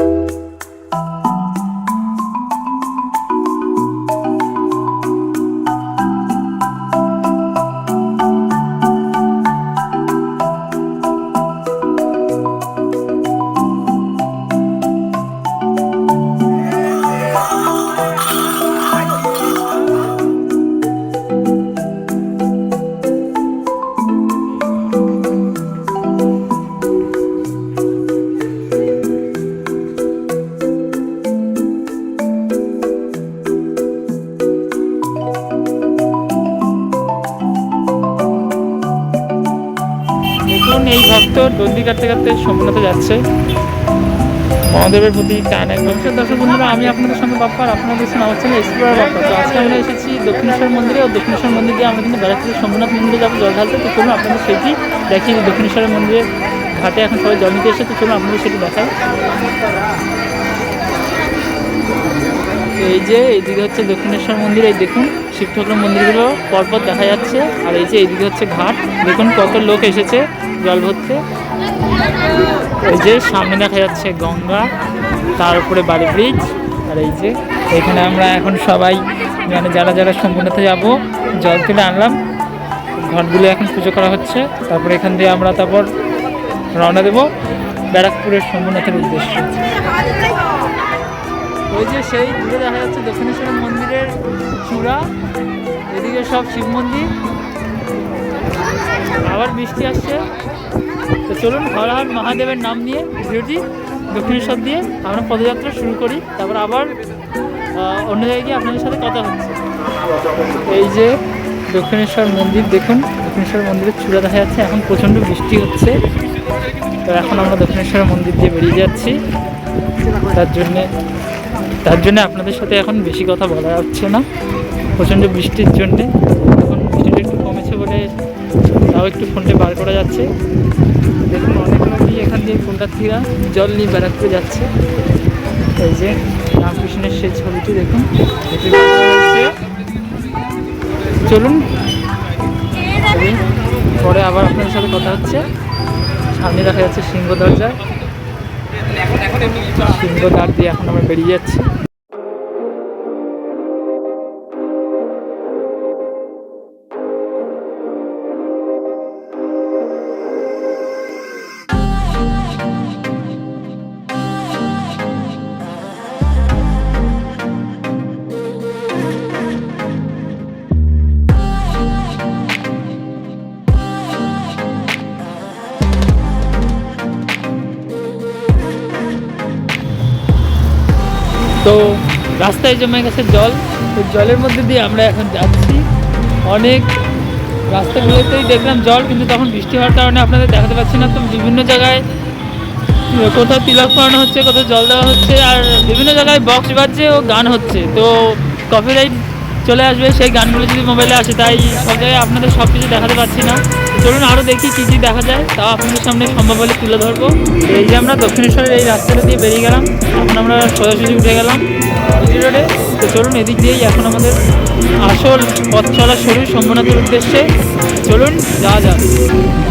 দেখুন এই ভক্ত দন্ডি কাটতে কাটতে সম্পূর্ণতে যাচ্ছে। মহাদেবের প্রতি টান এক ভক্তের দর্শক বন্ধুরা, আমি আপনাদের সঙ্গে বাপ্পা আপনাদের সঙ্গে আমার চ্যানেল এক্সপ্লোর বাপ্পা তো আজকে আমরা এসেছি দক্ষিণেশ্বর মন্দিরে, ও দক্ষিণেশ্বর মন্দির দিয়ে আমরা কিন্তু ব্যারাকপুরের সোমনাথ মন্দিরে যাব, জল ঢালতে। তো চলুন আপনাদের সেটি দেখি দক্ষিণেশ্বরের মন্দিরে ঘাটে এখন সবাই জল নিতে এসে তো চলুন আপনাদের সেটি দেখাই। এই যে, এইদিকে হচ্ছে দক্ষিণেশ্বর মন্দির, এই দেখুন। শিব ঠাকুর মন্দিরগুলো পরপর দেখা যাচ্ছে। আর এই যে এইদিকে হচ্ছে ঘাট। দেখুন কত লোক এসেছে জল ভরতে। এই যে সামনে দেখা যাচ্ছে গঙ্গা, তার উপরে বাড়ি ব্রিজ। আর এই যে এখানে আমরা এখন সবাই মানে যারা যারা সম্পূর্ণতে যাব, জল তুলে আনলাম। ঘাটগুলো এখন পুজো করা হচ্ছে। তারপরে এখান দিয়ে আমরা তারপর রওনা দেবো ব্যারাকপুরের সম্পূর্ণতের উদ্দেশ্যে। ওই যে সেই দূরে দেখা যাচ্ছে দক্ষিণেশ্বর মন্দিরের চূড়া, এদিকে সব শিব মন্দির। আবার বৃষ্টি আসছে। তো চলুন হর হর মহাদেবের নাম নিয়ে ভিডিওটি দক্ষিণেশ্বর দিয়ে আমরা পদযাত্রা শুরু করি। তারপর আবার অন্য জায়গায় গিয়ে আপনাদের সাথে কথা হচ্ছে। এই যে দক্ষিণেশ্বর মন্দির দেখুন, দক্ষিণেশ্বর মন্দিরের চূড়া দেখা যাচ্ছে। এখন প্রচণ্ড বৃষ্টি হচ্ছে। তো এখন আমরা দক্ষিণেশ্বর মন্দির দিয়ে বেরিয়ে যাচ্ছি। তার জন্যে তার জন্য আপনাদের সাথে এখন বেশি কথা বলা যাচ্ছে না। প্রচণ্ড বৃষ্টির জন্যে। এখন বৃষ্টিটা একটু কমেছে বলে তাও একটু ফোনটা বার করা যাচ্ছে। দেখুন, অনেক লোকই এখান দিয়ে কলকাতিরা জল নিয়ে বেড়াতে যাচ্ছে। এই যে রামকৃষ্ণের সেই ছবিটি দেখুন। চলুন। পরে আবার আপনাদের সাথে কথা হচ্ছে। সামনে দেখা যাচ্ছে সিংহ দরজা সিংহ দাঁড় দিয়ে এখন আমরা বেরিয়ে যাচ্ছি। রাস্তায় জমে গেছে জল। তো জলের মধ্যে দিয়ে আমরা এখন যাচ্ছি। অনেক রাস্তাগুলোতেই দেখলাম জল, কিন্তু তখন বৃষ্টি হওয়ার কারণে আপনাদের দেখাতে পাচ্ছি না। তো বিভিন্ন জায়গায় কোথাও তিলক পড়ানো হচ্ছে, কোথাও জল দেওয়া হচ্ছে, আর বিভিন্ন জায়গায় বক্স বাজছে ও গান হচ্ছে। তো কপিরাইট চলে আসবে, সেই গানগুলো যদি মোবাইলে আসে, তাই সব জায়গায় আপনাদের সব কিছু দেখাতে পাচ্ছি না। চলুন আরও দেখি কী কী দেখা যায়, তাও আপনাদের সামনে সম্ভব হলে তুলে ধরবো। এই যে আমরা দক্ষিণেশ্বরের এই রাস্তাটা দিয়ে বেরিয়ে গেলাম, এখন আমরা সোজাসুজি উঠে গেলাম রোডে। তো চলুন এদিক দিয়েই এখন আমাদের আসল পথ চলা শুরু সম্ভবনাথের উদ্দেশ্যে। চলুন, যাওয়া যাক।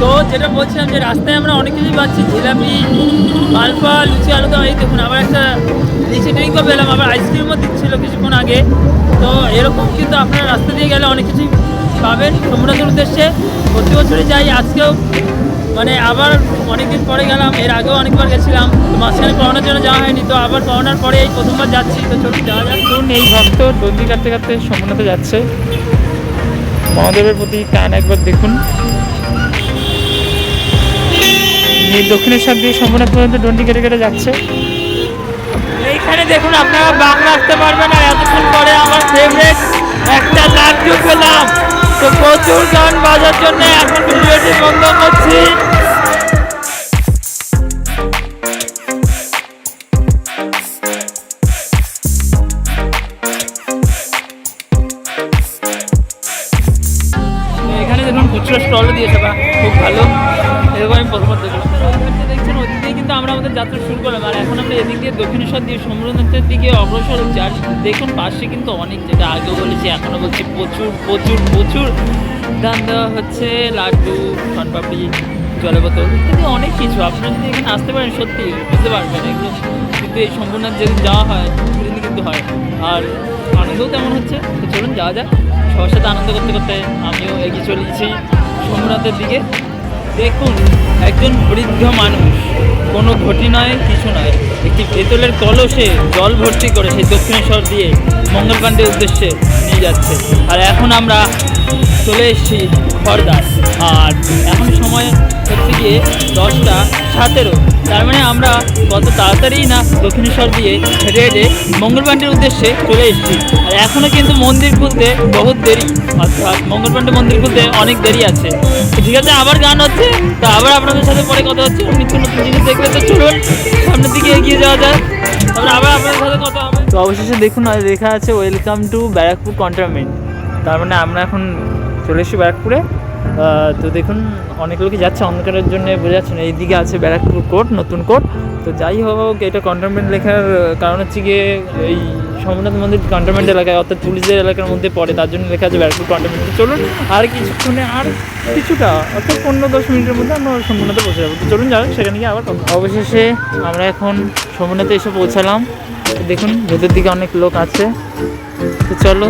তো যেটা বলছিলাম যে রাস্তায় আমরা অনেক কিছুই পাচ্ছি, জিলাপি মালপোয়া লুচি, আলুদম, এই দেখুন, আবার একটা নিচে ড্রিঙ্কও পেলাম, আবার আইসক্রিমও দিচ্ছিল কিছুক্ষণ আগে। তো এরকম কিন্তু আপনারা রাস্তা দিয়ে গেলে অনেক কিছুই পাবেন সম্ভবনাথের উদ্দেশ্যে। প্রতি বছরই যাই, আজকেও মানে আবার অনেকদিন পরে গেলাম, এর আগেও অনেকবার গেছিলাম, তো মাঝখানে করোনার জন্য যাওয়া হয়নি, তো আবার করোনার পরে এই প্রথমবার যাচ্ছি, তো চলুন যাওয়া যাক। এই ভক্ত দন্ডি কাটতে কাটতে সম্পূর্ণতে যাচ্ছে। মহাদেবের প্রতি টান একবার দেখুন। দক্ষিণেশ্বর দিয়ে সম্পূর্ণ পর্যন্ত ডন্ডি কেটে কেটে যাচ্ছে। এইখানে দেখুন আপনারা বাংলা আসতে পারবেন আর এতক্ষণ পরে আমার ফেভারিট একটা লাড্ডু পেলাম। তো প্রচুর গান বাজার জন্য এখন ভিডিওটি বন্ধ করছি। এখানে দেখুন খুচরো স্টলও দিয়েছে বা, খুব ভালো। এরকম আমি প্রথমবার দেখলাম। আমরা আমাদের যাত্রা শুরু করলাম। আর এখন আমরা এদিক দিয়ে দক্ষিণেশ্বর দিয়ে সমুদ্রের দিকে অগ্রসর হচ্ছি। আর দেখুন, পাশে কিন্তু অনেক যেটা আগেও বলেছি, এখনও বলছি, প্রচুর প্রচুর প্রচুর দাম দেওয়া হচ্ছে। লাড্ডু পানপাপড়ি জলের বোতল ইত্যাদি অনেক কিছু। আপনারা যদি এখানে আসতে পারেন, সত্যি বুঝতে পারবেন এগুলো। কিন্তু এই সম্পূর্ণ যেদিন যাওয়া হয় সেদিন কিন্তু হয়। আর আনন্দও তেমন হচ্ছে। তো চলুন, যাওয়া যাক। সবার সাথে আনন্দ করতে করতে আমিও এগিয়ে চলেছি সোমনাথের দিকে। দেখুন, একজন বৃদ্ধ মানুষ। কোনো ঘটি নয়, কিছু নয়। একটি পেতলের কলসে জল ভর্তি করে সেই দক্ষিণেশ্বর দিয়ে মঙ্গলকান্ডের উদ্দেশ্যে নিয়ে যাচ্ছে। আর এখন আমরা চলে এসেছি খড়দার আর এখন সময় হচ্ছে গিয়ে দশটা সতেরো। তার মানে আমরা কত তাড়াতাড়ি না দক্ষিণেশ্বর দিয়ে হেঁটে হেঁটে মঙ্গলপাণ্ডের উদ্দেশ্যে চলে এসেছি। আর এখনও কিন্তু মন্দির খুলতে বহুত দেরি। অর্থাৎ মঙ্গলপাণ্ডে মন্দির খুলতে অনেক দেরি আছে। ঠিক আছে, আবার গান হচ্ছে, তো আবার আপনাদের সাথে পরে কথা হচ্ছে। নিত্য নতুন জিনিস দেখলে তো চলুন, সামনের দিকে এগিয়ে যাওয়া যায় তারপরে আবার আপনাদের সাথে কথা হবে। তো অবশেষে দেখুন লেখা আছে ওয়েলকাম টু ব্যারাকপুর কন্টারমেন্ট তার মানে আমরা এখন চলে এসেছি ব্যারাকপুরে। তো দেখুন, অনেক লোকই যাচ্ছে, অন্ধকারের জন্য বোঝা যাচ্ছে না। এইদিকে আছে ব্যারাকপুর কোর্ট, নতুন কোর্ট। তো যাই হোক, এটা কন্টারমেন্ট লেখার কারণ হচ্ছে গিয়ে, এই সোমনাথ মন্দির কন্টারমেন্ট এলাকায়, অর্থাৎ পুলিশের এলাকার মধ্যে পড়ে, তার জন্য লেখা আছে ব্যারাকপুর কন্টারমেন্ট চলুন, আর কিছুক্ষণে আর কিছুটা, অর্থাৎ পনেরো দশ মিনিটের মধ্যে আমরা সোমনাথে পৌঁছে যাব। তো চলুন যাও সেখানে গিয়ে আবার অবশেষে আমরা এখন সোমনাথে এসে পৌঁছালাম। দেখুন, ভেতর দিকে অনেক লোক আছে। তো চলো,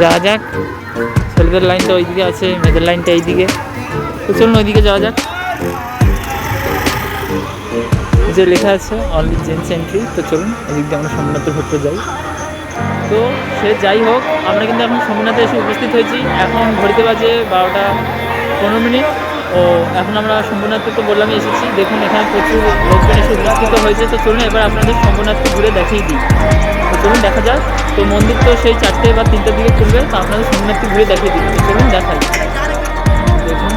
যাওয়া যাক। ছেলেদের লাইনটা ওইদিকে আছে মেয়েদের লাইনটা এইদিকে। তো চলুন ওইদিকে যাওয়া যাক। যে লেখা আছে অনলি জেন্টস এন্ট্রি তো চলুন ওদিক দিয়ে আমরা সোমনাথে ঘুরতে যাই। তো সে যাই হোক, আমরা কিন্তু এখন সোমনাথে এসে উপস্থিত হয়েছি। এখন ঘড়িতে বাজে বারোটা পনেরো মিনিট। ও এখন আমরা সোমনাথে তো বললামই এসেছি। দেখুন, এখানে প্রচুর লোকজন এসে উপস্থিত হয়েছে। তো চলুন, এবার আপনাদের সোমনাথকে ঘুরে দেখিয়ে দিই। তো চলুন, দেখা যাক। তো মন্দির তো সেই চারটে বা তিনটের দিকে খুলবে তো আপনাদের সোমনাথকে ঘুরে দেখিয়ে দিই। চলুন, দেখাই। দেখুন।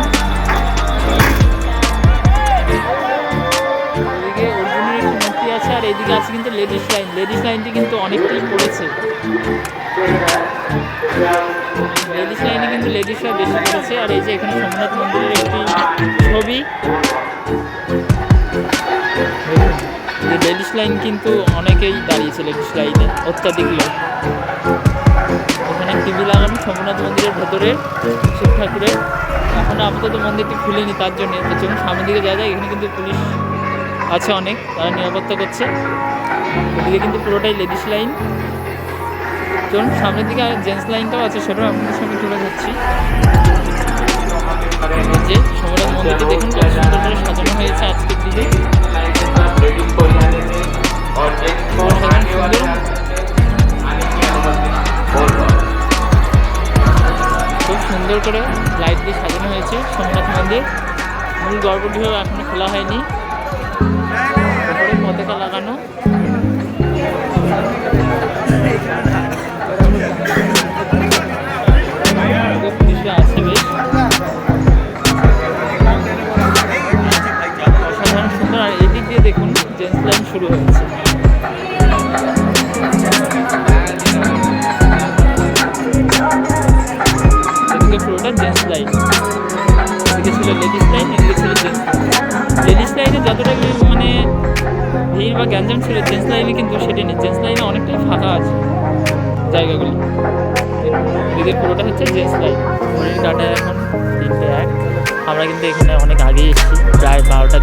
এদিকে অর্জুনের মূর্তি আছে, আর এদিকে আছে কিন্তু লেডিস লাইন লেডিস লাইনটি কিন্তু অনেকটাই পড়েছে। লেডিস লাইনে কিন্তু লেডিসরা বেশি পড়েছে। আর এই যে এখানে সোমনাথ মন্দিরের ছবি লেডিস লাইন কিন্তু অনেকেই দাঁড়িয়েছে লেডিস লাইনে অত্যাধিক লোক। এখানে টিভি লাগানো সোমনাথ মন্দিরের ভেতরে শিব ঠাকুরের। এখন আপাতত মন্দিরটি খুলেনি, তার জন্য চলুন সামনের দিকে যাওয়া যায় এখানে কিন্তু পুলিশ আছে অনেক, তারা নিরাপত্তা করছে। এদিকে কিন্তু পুরোটাই লেডিস লাইন চলুন, সামনের দিকে জেন্টস লাইনটাও আছে, সেটাও আপনাদের সঙ্গে তুলে ধরছি। যে সমরাজ মন্দিরটি মূল এখন খোলা হয়নি। পতাকা লাগানো। আছে বেশ। এদিক দিয়ে দেখুন, জেন্টস লাইন শুরু হয়েছে। বা গ্যাঞ্জাম ছিল জেন্টস লাইনে কিন্তু সেটি নেই। জেন্টস লাইনে অনেকটাই ফাঁকা আছে জায়গাগুলি। এদিকে পুরোটা হচ্ছে জেন্টস লাইন। ঘড়ির কাটা এখন তিনটে এক। আমরা কিন্তু এখানে অনেক আগেই এসেছি, প্রায় বারোটার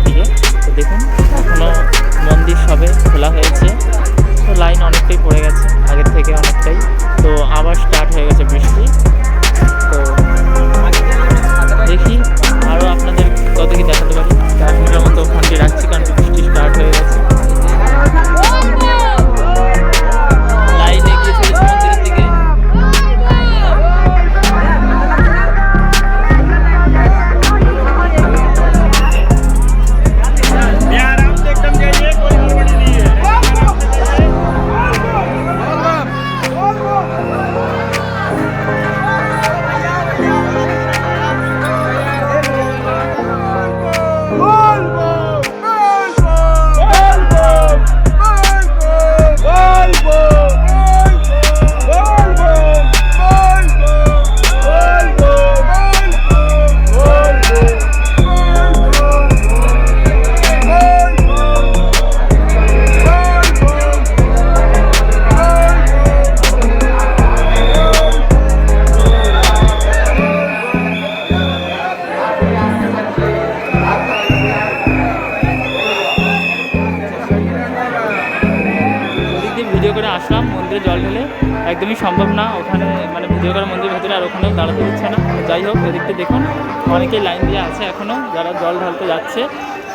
যাচ্ছে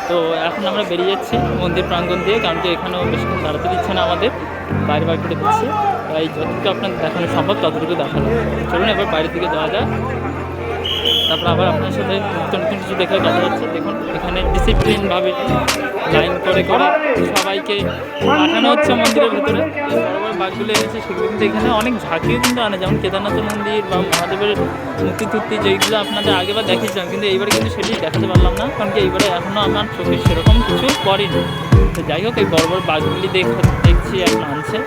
তো এখন আমরা বেরিয়ে যাচ্ছি মন্দির প্রাঙ্গণ দিয়ে, কারণ কি এখানেও বেশিক্ষণ দাঁড়াতে দিচ্ছে না আমাদের। বাইরে বাইরে দিচ্ছে তাই যতটুকু আপনার দেখানো সম্ভব, ততটুকু দেখানো। চলুন এবার বাইরের দিকে যাওয়া যায় তারপর আবার আপনার সাথে নতুন নতুন কিছু দেখে কথা হচ্ছে দেখুন, এখানে ডিসিপ্লিনভাবে লাইন করে করে সবাইকে পাঠানো হচ্ছে মন্দিরের ভেতরে। বড় বড় বাঘগুলো এনেছে, সেগুলো কিন্তু এখানে অনেক ঝাঁকিও কিন্তু আনে। যেমন কেদারনাথের মন্দির বা মহাদেবের মূর্তি টুর্তি যেইগুলো আপনাদের আগেবার দেখিয়েছিলাম, কিন্তু এইবারে কিন্তু সেটি দেখাতে পারলাম না, কারণ কি এইবারে এখনও আমার চোখে সেরকম কিছু পড়েনি। তো যাই হোক, এই বড় বড় বাঘগুলি দেখ দেখছি এখন আনছে।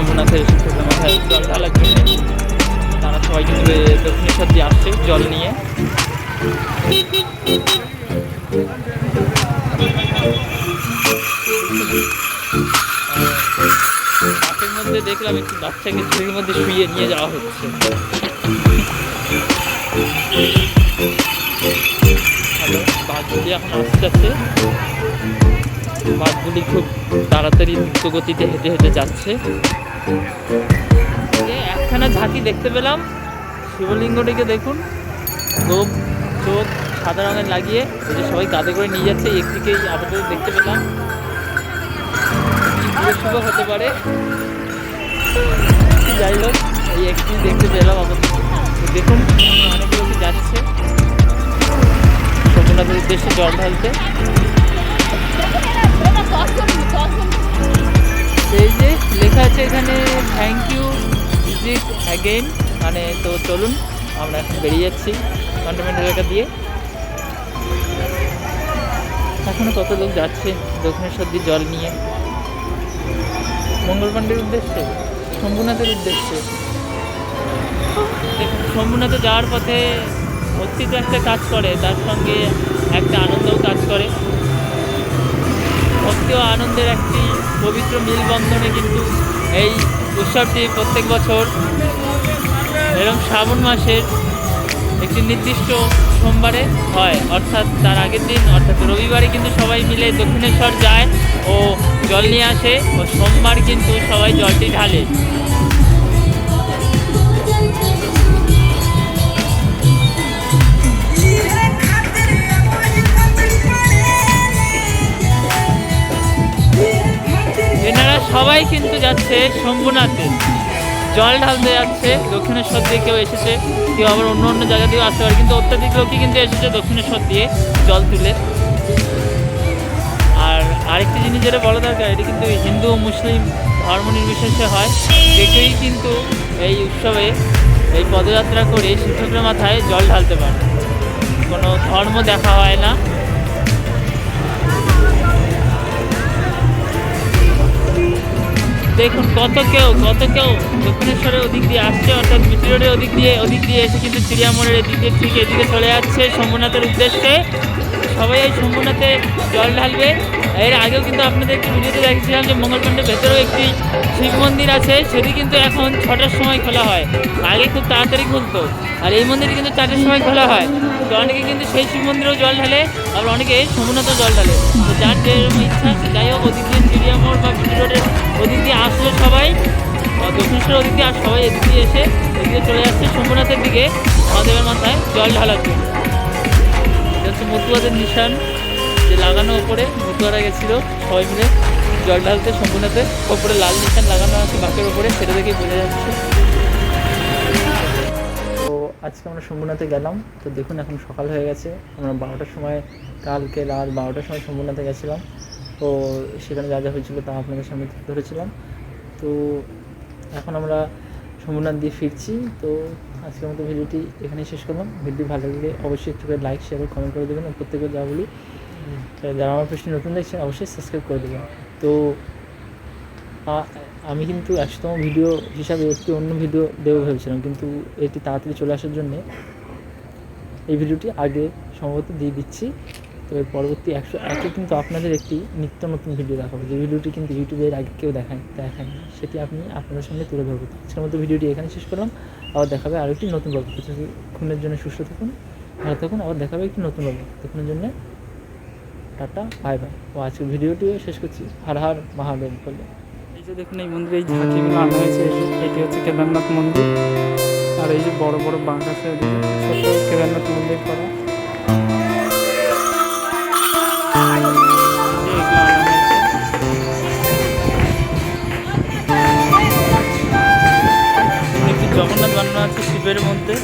শম্ভুনাথের শিক্ষকের মাথায় জল ঢালার জন্য তারা সবাই কিন্তু দক্ষিণেশ্বর দিয়ে আসছে, জল নিয়ে। মাঠের মধ্যে দেখলাম একটি বাচ্চাকে ঝুড়ির মধ্যে শুয়ে নিয়ে যাওয়া হচ্ছে। বাঘগুলি এখন আসতে আসতে বাঘগুলি খুব তাড়াতাড়ি দ্রুত গতিতে হেঁটে হেঁটে যাচ্ছে। একখানা ঝাঁকি দেখতে পেলাম। শিবলিঙ্গটিকে দেখুন। গোপ চোখ সাদা রঙের লাগিয়ে যে সবাই কাঁধে করে নিয়ে যাচ্ছে। একদিকেই আপাতত দেখতে পেলাম। শুভ হতে পারে। যাই হোক, এই একটি দেখতে পেলাম আপাতত। দেখুন অনেক লোক যাচ্ছে। সোমনাথের উদ্দেশ্যে জল ঢালতে। এই যে লেখা আছে এখানে থ্যাংক ইউ ভিজিট অ্যাগেইন মানে তো চলুন, আমরা এখন বেরিয়ে যাচ্ছি কন্টেনমেন্ট এলাকা দিয়ে। এখনও কত লোক যাচ্ছে দক্ষিণেশ্বর দিয়ে জল নিয়ে? মঙ্গল পাণ্ডের উদ্দেশ্যে? শম্ভুনাথের উদ্দেশ্যে? শম্ভুনাথে যাওয়ার পথে তো একটা কাজ করে, তার সঙ্গে একটা আনন্দও কাজ করে। ভক্তি ও আনন্দের একটি পবিত্র মিলবন্ধনে কিন্তু এই উৎসবটি প্রত্যেক বছর এরকম শ্রাবণ মাসের একটি নির্দিষ্ট সোমবারে হয়। অর্থাৎ তার আগের দিন, অর্থাৎ রবিবারে কিন্তু সবাই মিলে দক্ষিণেশ্বর যায় ও জল নিয়ে আসে ও সোমবার কিন্তু সবাই জলটি ঢালে। এনারা সবাই কিন্তু যাচ্ছে শম্ভুনাথে জল ঢালতে যাচ্ছে, দক্ষিণেশ্বর দিয়ে কেউ এসেছে, কেউ আবার অন্য অন্য জায়গা দিয়েও আসতে পারে, কিন্তু অত্যাধিক লোকই কিন্তু এসেছে দক্ষিণেশ্বর দিয়ে জল তুলে। আর আরেকটি জিনিস যেটা বলা দরকার, এটি কিন্তু হিন্দু ও মুসলিম ধর্ম নির্বিশেষে হয়। দেখেই কিন্তু এই উৎসবে এই পদযাত্রা করে শিক্ষকের মাথায় জল ঢালতে পারে। কোনো ধর্ম দেখা হয় না। দেখুন কত কেউ কত কেউ দক্ষিণেশ্বরের ওদিক দিয়ে আসছে, অর্থাৎ রোডের ওদিক দিয়ে ওদিক দিয়ে এসে কিন্তু চিড়িয়ামোড়ের এদিকে ঠিক এদিকে চলে যাচ্ছে শম্ভুনাথের উদ্দেশ্যে। সবাই এই শম্ভুনাথে জল ঢালবে। এর আগেও কিন্তু আপনাদের একটি ভিডিওতে দেখেছিলাম যে মঙ্গলকণ্ডের ভেতরেও একটি শিব মন্দির আছে, সেটি কিন্তু এখন ছটার সময় খোলা হয়। আগে খুব তাড়াতাড়ি খুলতো। আর এই মন্দিরটি কিন্তু চারটের সময় খোলা হয়। তো অনেকে কিন্তু সেই শিব মন্দিরেও জল ঢালে, আবার অনেকে শম্ভুনাথেও জল ঢালে। যার যেরকম ইচ্ছা যাই হোক ওদিক দিয়ে চিড়িয়ামোড় বা বিটি রোডের ওদিক দিয়ে আসলে সবাই। দক্ষিণেশ্বর ওদিক দিয়ে আর সবাই এদিক এসে এদিকে চলে যাচ্ছে শম্ভুনাথের দিকে, মহাদেবের মাথায় জল ঢালার জন্য এটা হচ্ছে মতুয়াদের নিশান, যে লাগানো ওপরে, মতুয়ারা গেছিল সবাই মিলে জল ঢালতে শম্ভুনাথের ওপরে লাল নিশান লাগানো আছে, বাঁকের ওপরে, সেটা দেখেই বোঝা যাচ্ছে। আজকে আমরা শম্ভুনাথে গেলাম। তো দেখুন এখন সকাল হয়ে গেছে। আমরা বারোটার সময় কালকে রাত বারোটার সময় শম্ভুনাথে গেছিলাম। তো সেখানে যা যা হয়েছিল তা আপনাদের সামনে ধরেছিলাম। তো এখন আমরা শম্ভুনাথ দিয়ে ফিরছি। তো আজকের মতো ভিডিওটি এখানেই শেষ করলাম। ভিডিও ভালো লাগলে অবশ্যই একটু করে লাইক শেয়ার কমেন্ট করে দেবেন। প্রত্যেকে যা বলি যারা আমার পেজটি নতুন দেখছেন অবশ্যই সাবস্ক্রাইব করে দেবেন। তো আমি কিন্তু একশোতম ভিডিও হিসাবে একটি অন্য ভিডিও দেবো ভেবেছিলাম, কিন্তু এটি তাড়াতাড়ি চলে আসার জন্যে এই ভিডিওটি আগে সম্ভবত দিয়ে দিচ্ছি। তো এর পরবর্তী একশো একে কিন্তু আপনাদের একটি নিত্য নতুন ভিডিও দেখাবো। যে ভিডিওটি কিন্তু ইউটিউবের আগে কেউ দেখায় দেখায়নি, সেটি আপনি আপনাদের সামনে তুলে ধরবো। আজকের মতো ভিডিওটি এখানে শেষ করলাম। আবার দেখাবে আরও একটি নতুন গল্প কিছুক্ষণের জন্য সুস্থ থাকুন, ভালো থাকুন। আবার দেখাবে একটি নতুন গল্প ততক্ষণের জন্য টাটা, বাই বাই। ও আজকের ভিডিওটিও শেষ করছি। হার হার মহাদেব বলে। এই যে দেখুন এই মন্দিরে এই ঝাঁকিগুলো আনা হয়েছে এটি হচ্ছে কেদারনাথ মন্দির। আর এই যে বড় বড় বাঁক আছে ওদিকে কেদারনাথ মন্দির করা। জগন্নাথ বানানো আছে শিবের মধ্যে